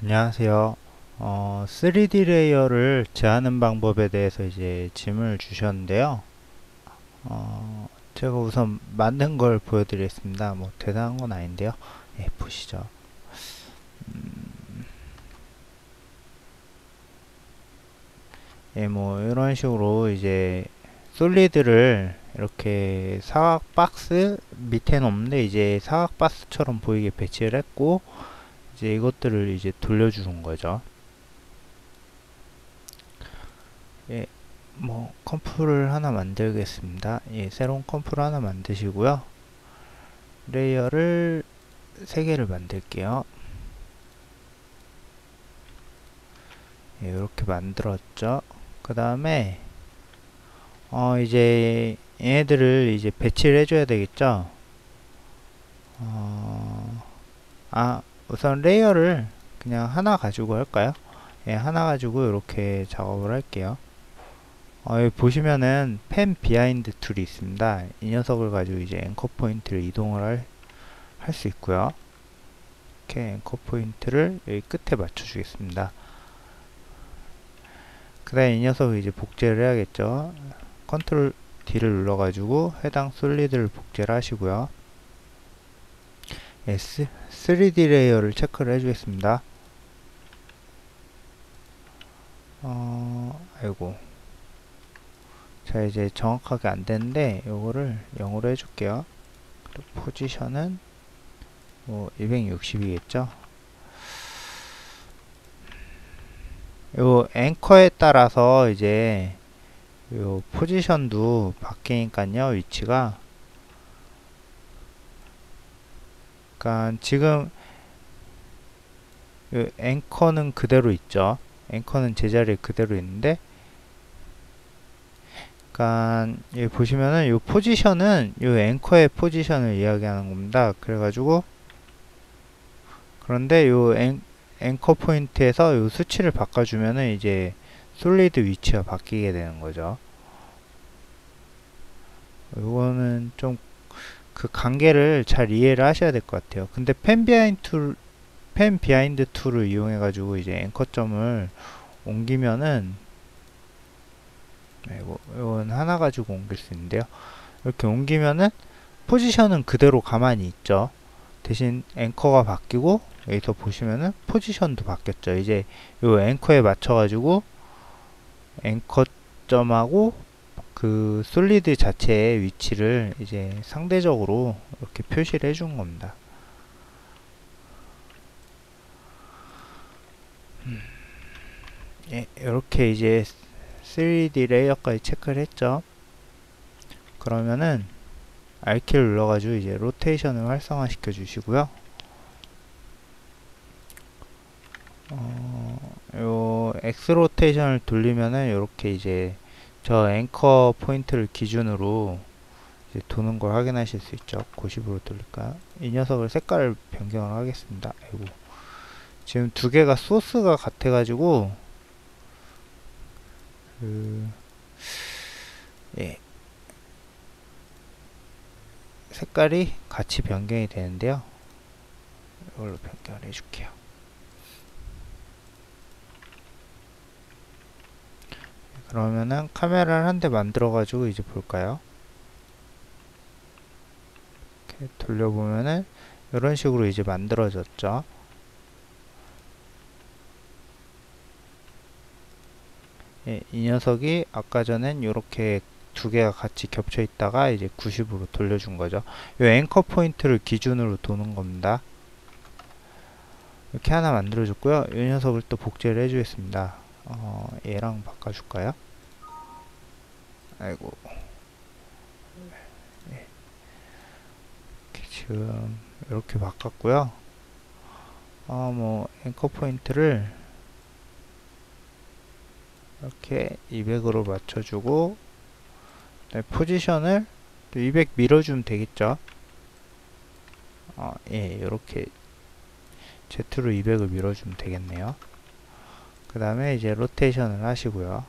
안녕하세요. 어, 3D 레이어를 제하는 방법에 대해서 이제 질문을 주셨는데요. 어, 제가 우선 만든 걸 보여드리겠습니다. 뭐 대단한 건 아닌데요. 예, 보시죠. 음, 예, 뭐 이런 식으로 이제 솔리드를 이렇게 사각 박스 밑에는 없는데 이제 사각 박스처럼 보이게 배치를 했고 이제 이것들을 이제 돌려주는 거죠. 예, 뭐 컴프를 하나 만들겠습니다. 예, 새로운 컴프를 하나 만드시고요. 레이어를 세 개를 만들게요. 예, 이렇게 만들었죠. 그 다음에 어 이제 얘네들을 이제 배치를 해줘야 되겠죠. 어, 아 우선 레이어를 그냥 하나 가지고 할까요? 예, 하나 가지고 이렇게 작업을 할게요. 어, 여기 보시면은 펜 비하인드 툴이 있습니다. 이 녀석을 가지고 이제 앵커 포인트를 이동을 할, 할수 있고요. 이렇게 앵커 포인트를 여기 끝에 맞춰주겠습니다. 그 다음에 이 녀석을 이제 복제를 해야겠죠. 컨트롤 D를 눌러가지고 해당 솔리드를 복제를 하시고요. S 3D 레이어를 체크를 해주겠습니다. 어, 아이고. 자, 이제 정확하게 안 되는데, 요거를 0으로 해줄게요. 그리고 포지션은 뭐 260이겠죠? 요 앵커에 따라서 이제 요 포지션도 바뀌니까요, 위치가. 그러니까 지금 앵커는 그대로 있죠. 앵커는 제자리에 그대로 있는데 그러니까 보시면은 이 포지션은 이 앵커의 포지션을 이야기하는 겁니다. 그래가지고 그런데 이 앵커 포인트에서 이 수치를 바꿔주면은 이제 솔리드 위치가 바뀌게 되는 거죠. 이거는 좀 그 관계를 잘 이해를 하셔야 될 것 같아요. 근데 펜 비하인드 툴, 펜 비하인드 툴을 이용해 가지고 이제 앵커점을 옮기면은 네, 이거, 이건 하나 가지고 옮길 수 있는데요. 이렇게 옮기면은 포지션은 그대로 가만히 있죠. 대신 앵커가 바뀌고 여기서 보시면은 포지션도 바뀌었죠. 이제 요 앵커에 맞춰 가지고 앵커점하고 그 솔리드 자체의 위치를 이제 상대적으로 이렇게 표시를 해준 겁니다. 음, 예, 이렇게 이제 3D 레이어까지 체크를 했죠. 그러면은 R키를 눌러가지고 이제 로테이션을 활성화 시켜 주시고요. 어, 요 X 로테이션을 돌리면은 이렇게 이제 저 앵커 포인트를 기준으로 도는 걸 확인하실 수 있죠. 90으로 돌릴까요? 이 녀석을 색깔을 변경을 하겠습니다. 아이고. 지금 두 개가 소스가 같아가지고 그 예. 색깔이 같이 변경이 되는데요. 이걸로 변경을 해줄게요. 그러면은 카메라를 한 대 만들어 가지고 이제 볼까요? 이렇게 돌려보면은 이런 식으로 이제 만들어졌죠. 예, 이 녀석이 아까 전엔 이렇게 두 개가 같이 겹쳐 있다가 이제 90으로 돌려준 거죠. 이 앵커 포인트를 기준으로 도는 겁니다. 이렇게 하나 만들어줬고요. 이 녀석을 또 복제를 해주겠습니다. 어, 얘랑 바꿔줄까요? 아이고. 네. 지금 이렇게 바꿨고요. 어, 뭐 앵커 포인트를 이렇게 200으로 맞춰주고 네, 포지션을 또200 밀어주면 되겠죠. 어, 예, 이렇게 Z로 200을 밀어주면 되겠네요. 그 다음에 이제 로테이션을 하시고요.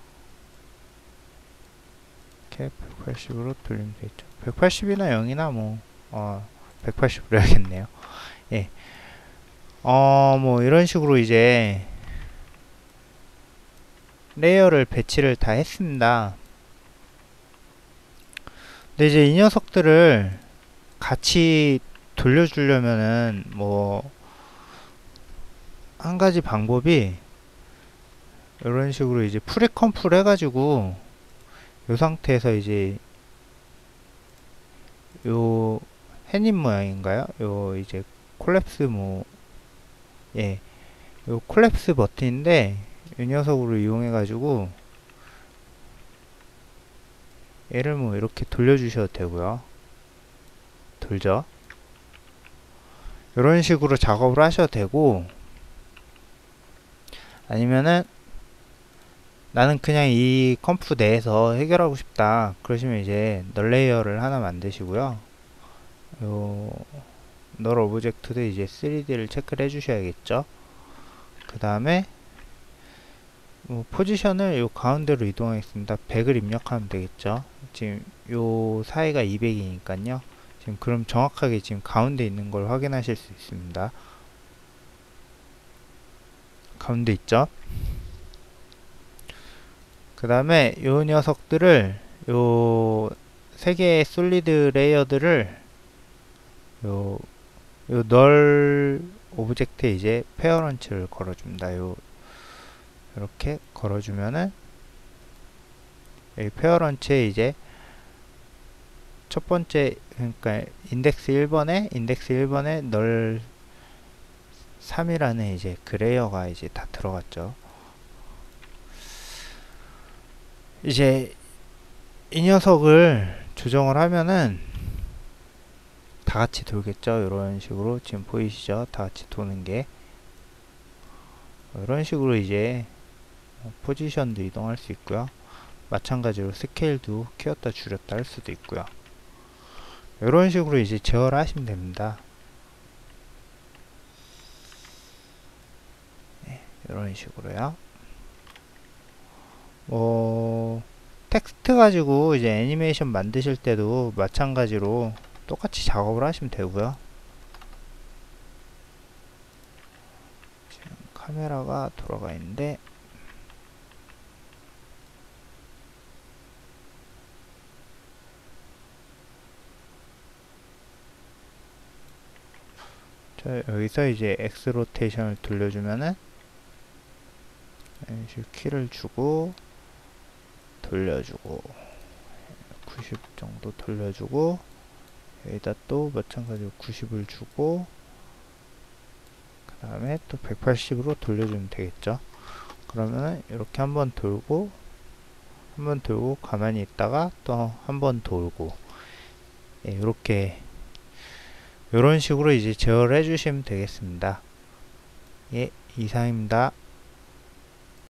이렇게 180으로 돌리면 되겠죠. 180이나 0이나 뭐, 어, 180으로 해야겠네요. 예. 어, 뭐 이런 식으로 이제 레이어를 배치를 다 했습니다. 근데 이제 이 녀석들을 같이 돌려주려면은 뭐 한 가지 방법이 이런 식으로 이제 프리컴프를 해가지고 이 상태에서 이제 요 해님 모양인가요? 요 이제 콜랩스 뭐 예, 요 콜랩스 버튼인데 이 녀석으로 이용해 가지고 얘를 뭐 이렇게 돌려 주셔도 되고요 돌죠 이런 식으로 작업을 하셔도 되고 아니면은 나는 그냥 이 컴프 내에서 해결하고 싶다. 그러시면 이제 널 레이어를 하나 만드시고요. 요 널 오브젝트도 이제 3D를 체크를 해 주셔야겠죠? 그 다음에 뭐 포지션을 요 가운데로 이동하겠습니다. 100을 입력하면 되겠죠? 지금 요 사이가 200이니까요. 지금 그럼 정확하게 지금 가운데 있는 걸 확인하실 수 있습니다. 가운데 있죠 그 다음에 요 녀석들을 요 세 개의 솔리드 레이어들을 요, 요 널 오브젝트에 이제 페어런츠를 걸어줍니다. 요, 이렇게 걸어주면은 여기 페어런츠에 이제 첫 번째, 그러니까 인덱스 1번에, 인덱스 1번에 널 3이라는 이제 그 레이어가 이제 다 들어갔죠. 이제 이 녀석을 조정을 하면은 다 같이 돌겠죠? 이런 식으로 지금 보이시죠? 다 같이 도는 게. 이런 식으로 이제 포지션도 이동할 수 있고요. 마찬가지로 스케일도 키웠다 줄였다 할 수도 있고요. 이런 식으로 이제 제어를 하시면 됩니다. 네, 이런 식으로요 뭐 텍스트 가지고 이제 애니메이션 만드실 때도 마찬가지로 똑같이 작업을 하시면 되고요. 지금 카메라가 돌아가 있는데 자 여기서 이제 X 로테이션을 돌려주면은 키를 주고 돌려주고 90 정도 돌려주고 여기다 또 마찬가지로 90을 주고 그 다음에 또 180으로 돌려주면 되겠죠? 그러면은 이렇게 한번 돌고 한번 돌고 가만히 있다가 또 한번 돌고 예, 이렇게 이런 식으로 이제 제어를 해주시면 되겠습니다. 예 이상입니다